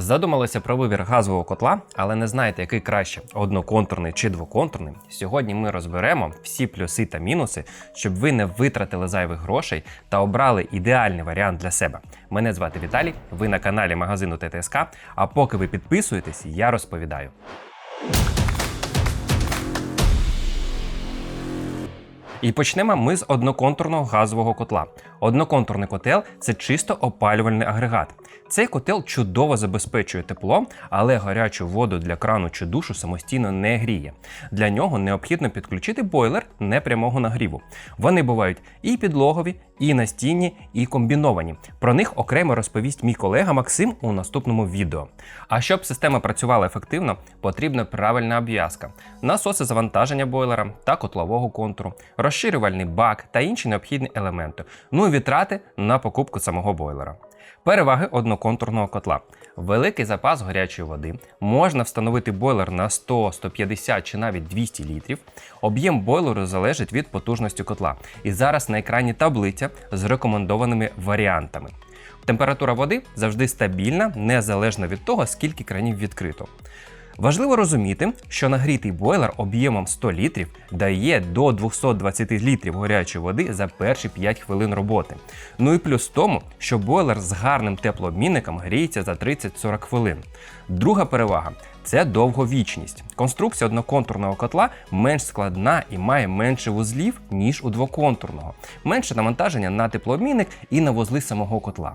Задумалися про вибір газового котла, але не знаєте, який краще одноконтурний чи двоконтурний. Сьогодні ми розберемо всі плюси та мінуси, щоб ви не витратили зайвих грошей та обрали ідеальний варіант для себе. Мене звати Віталій, ви на каналі магазину ТТСК. А поки ви підписуєтесь, я розповідаю. І почнемо ми з одноконтурного газового котла. Одноконтурний котел це чисто опалювальний агрегат. Цей котел чудово забезпечує тепло, але гарячу воду для крану чи душу самостійно не гріє. Для нього необхідно підключити бойлер непрямого нагріву. Вони бувають і підлогові, і настінні, і комбіновані. Про них окремо розповість мій колега Максим у наступному відео. А щоб система працювала ефективно, потрібна правильна обв'язка, насоси завантаження бойлера та котлового контуру, розширювальний бак та інші необхідні елементи. Ну і витрати на покупку самого бойлера. Переваги одноконтурного котла. Великий запас гарячої води. Можна встановити бойлер на 100, 150 чи навіть 200 літрів. Об'єм бойлеру залежить від потужності котла. І зараз на екрані таблиця з рекомендованими варіантами. Температура води завжди стабільна, незалежно від того, скільки кранів відкрито. Важливо розуміти, що нагрітий бойлер об'ємом 100 літрів дає до 220 літрів гарячої води за перші 5 хвилин роботи. Ну і плюс в тому, що бойлер з гарним теплообмінником гріється за 30-40 хвилин. Друга перевага це довговічність. Конструкція одноконтурного котла менш складна і має менше вузлів, ніж у двоконтурного, менше навантаження на теплообмінник і на вузли самого котла.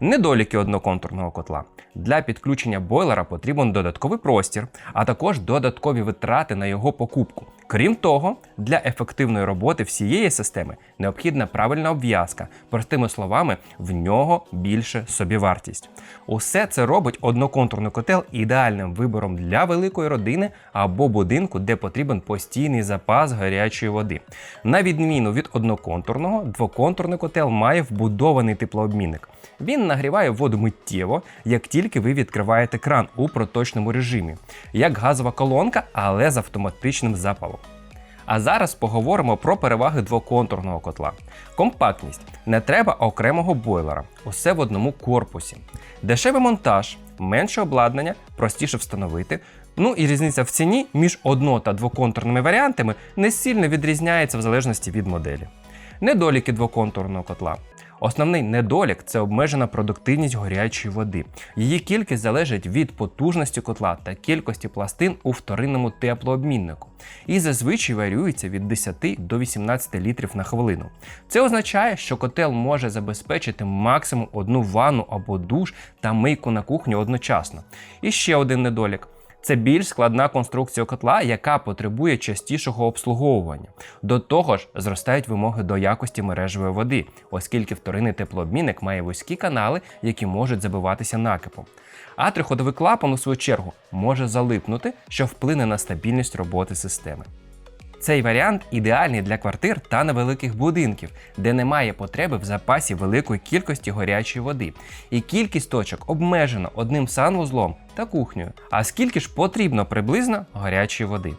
Недоліки одноконтурного котла. Для підключення бойлера потрібен додатковий простір, а також додаткові витрати на його покупку. Крім того, для ефективної роботи всієї системи необхідна правильна обв'язка. Простими словами, в нього більше собівартість. Усе це робить одноконтурний котел ідеальним вибором для великої родини або будинку, де потрібен постійний запас гарячої води. На відміну від одноконтурного, двоконтурний котел має вбудований теплообмінник. Він нагріває воду миттєво, як тільки ви відкриваєте кран у проточному режимі, як газова колонка, але з автоматичним запалом. А зараз поговоримо про переваги двоконтурного котла. Компактність. Не треба окремого бойлера. Усе в одному корпусі. Дешевий монтаж, менше обладнання, простіше встановити. Ну і різниця в ціні між одно та двоконтурними варіантами не сильно відрізняється в залежності від моделі. Недоліки двоконтурного котла. Основний недолік це обмежена продуктивність гарячої води. Її кількість залежить від потужності котла та кількості пластин у вторинному теплообміннику і зазвичай варіюється від 10 до 18 літрів на хвилину. Це означає, що котел може забезпечити максимум одну ванну або душ та мийку на кухню одночасно. І ще один недолік. Це більш складна конструкція котла, яка потребує частішого обслуговування. До того ж, зростають вимоги до якості мережевої води, оскільки вторинний теплообмінник має вузькі канали, які можуть забиватися накипом. А триходовий клапан, у свою чергу, може залипнути, що вплине на стабільність роботи системи. Цей варіант ідеальний для квартир та невеликих будинків, де немає потреби в запасі великої кількості гарячої води, і кількість точок обмежена одним санвузлом та кухнею. А скільки ж потрібно приблизно гарячої води?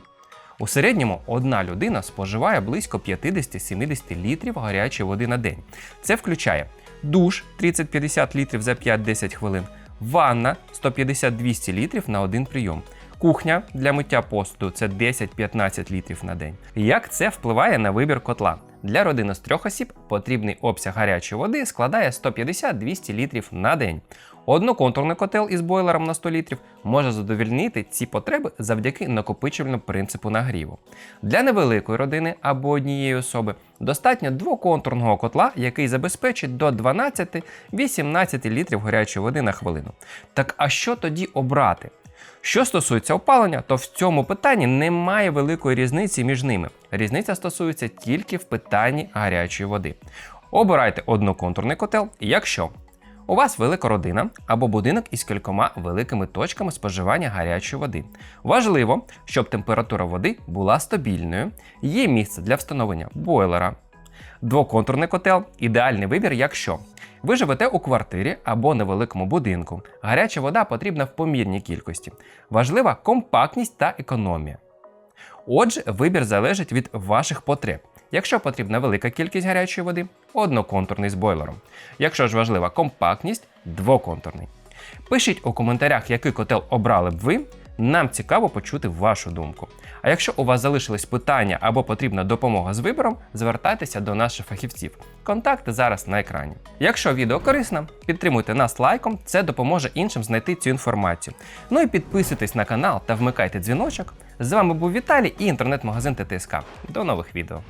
У середньому одна людина споживає близько 50-70 літрів гарячої води на день. Це включає душ 30-50 літрів за 5-10 хвилин, ванна 150-200 літрів на один прийом. Кухня для миття посуду це 10-15 літрів на день. Як це впливає на вибір котла? Для родини з трьох осіб потрібний обсяг гарячої води складає 150-200 літрів на день. Одноконтурний котел із бойлером на 100 літрів може задовільнити ці потреби завдяки накопичувальному принципу нагріву. Для невеликої родини або однієї особи достатньо двоконтурного котла, який забезпечить до 12-18 літрів гарячої води на хвилину. Так а що тоді обрати? Що стосується опалення, то в цьому питанні немає великої різниці між ними. Різниця стосується тільки в питанні гарячої води. Обирайте одноконтурний котел, якщо у вас велика родина або будинок із кількома великими точками споживання гарячої води. Важливо, щоб температура води була стабільною, є місце для встановлення бойлера. Двоконтурний котел ідеальний вибір, якщо ви живете у квартирі або невеликому будинку. Гаряча вода потрібна в помірній кількості. Важлива компактність та економія. Отже, вибір залежить від ваших потреб. Якщо потрібна велика кількість гарячої води, одноконтурний з бойлером. Якщо ж важлива компактність двоконтурний. Пишіть у коментарях, який котел обрали б ви. Нам цікаво почути вашу думку. А якщо у вас залишились питання або потрібна допомога з вибором, звертайтеся до наших фахівців. Контакти зараз на екрані. Якщо відео корисне, підтримуйте нас лайком, це допоможе іншим знайти цю інформацію. Ну і підписуйтесь на канал та вмикайте дзвіночок. З вами був Віталій і інтернет-магазин ТТСК. До нових відео.